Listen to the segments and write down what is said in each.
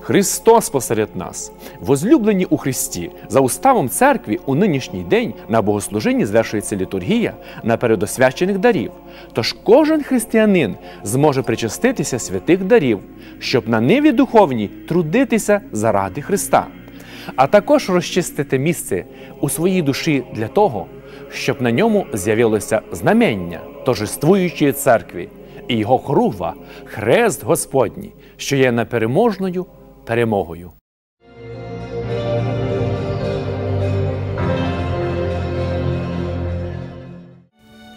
Христос посеред нас, возлюблені у Христі, за уставом церкві у нинішній день на богослужінні звершується літургія на передосвячених дарів. Тож кожен християнин зможе причаститися святих дарів, щоб на ниві духовній трудитися заради Христа, а також розчистити місце у своїй душі для того, щоб на ньому з'явилося знамення торжествуючої церкви і його кругва, хрест Господній, що є непереможною перемогою.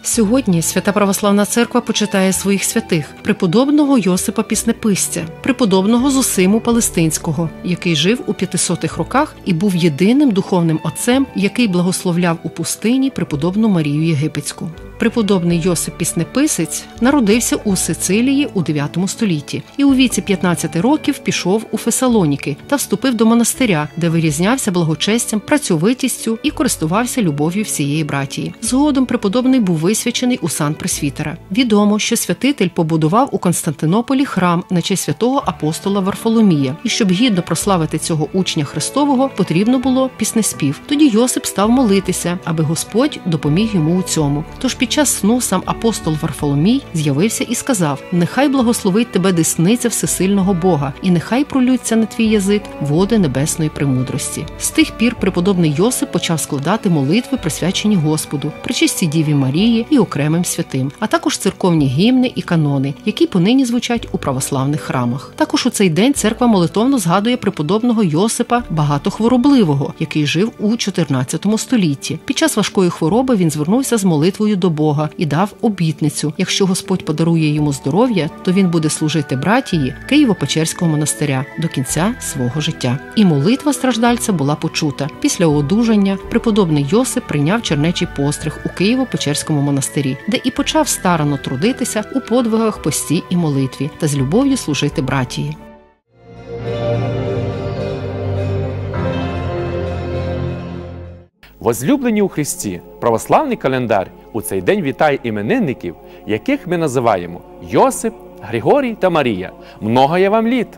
Сьогодні Свята Православна Церква почитає своїх святих преподобного Йосипа Піснеписця, преподобного Зосиму Палестинського, який жив у 500-х роках і був єдиним духовним отцем, який благословляв у пустині преподобну Марію Єгипетську. Преподобний Йосип Піснеписець народився у Сицилії у 9 столітті і у віці 15 років пішов у Фесалоніки та вступив до монастиря, де вирізнявся благочестям, працьовитістю і користувався любов'ю всієї братії. Згодом преподобний був висвячений у сан Пресвітера. Відомо, що святитель побудував у Константинополі храм на честь святого апостола Варфоломія, і щоб гідно прославити цього учня Христового, потрібно було піснеспів. Тоді Йосип став молитися, аби Господь допоміг йому у цьому. Тож під час сну сам апостол Варфоломій з'явився і сказав: Нехай благословить тебе десниця всесильного Бога, і нехай пролються на твій язик води небесної премудрості. З тих пір преподобний Йосип почав складати молитви, присвячені Господу, причисті Діві Марії і окремим святим, а також церковні гімни і канони, які понині звучать у православних храмах. Також у цей день церква молитовно згадує преподобного Йосипа багатохворобливого, який жив у 14 столітті. Під час важкої хвороби він звернувся з молитвою до Бога і дав обітницю: якщо Господь подарує йому здоров'я, то він буде служити братії Києво-Печерського монастиря до кінця свого життя. І молитва страждальця була почута. Після одужання преподобний Йосип прийняв чернечий постриг у Києво-Печерському монастирі, де і почав старано трудитися у подвигах пості і молитві та з любов'ю служити братії. Возлюблені у Христі, православний календар у цей день вітає іменинників, яких ми називаємо Йосип, Григорій та Марія. Много я вам літ.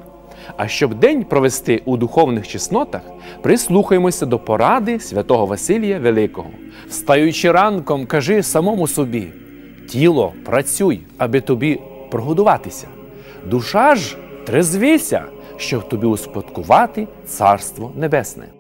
А щоб день провести у духовних чеснотах, прислухаємося до поради святого Василія Великого. Встаючи ранком, кажи самому собі: тіло, працюй, аби тобі прогодуватися. Душа ж трезвися, щоб тобі успадкувати Царство Небесне.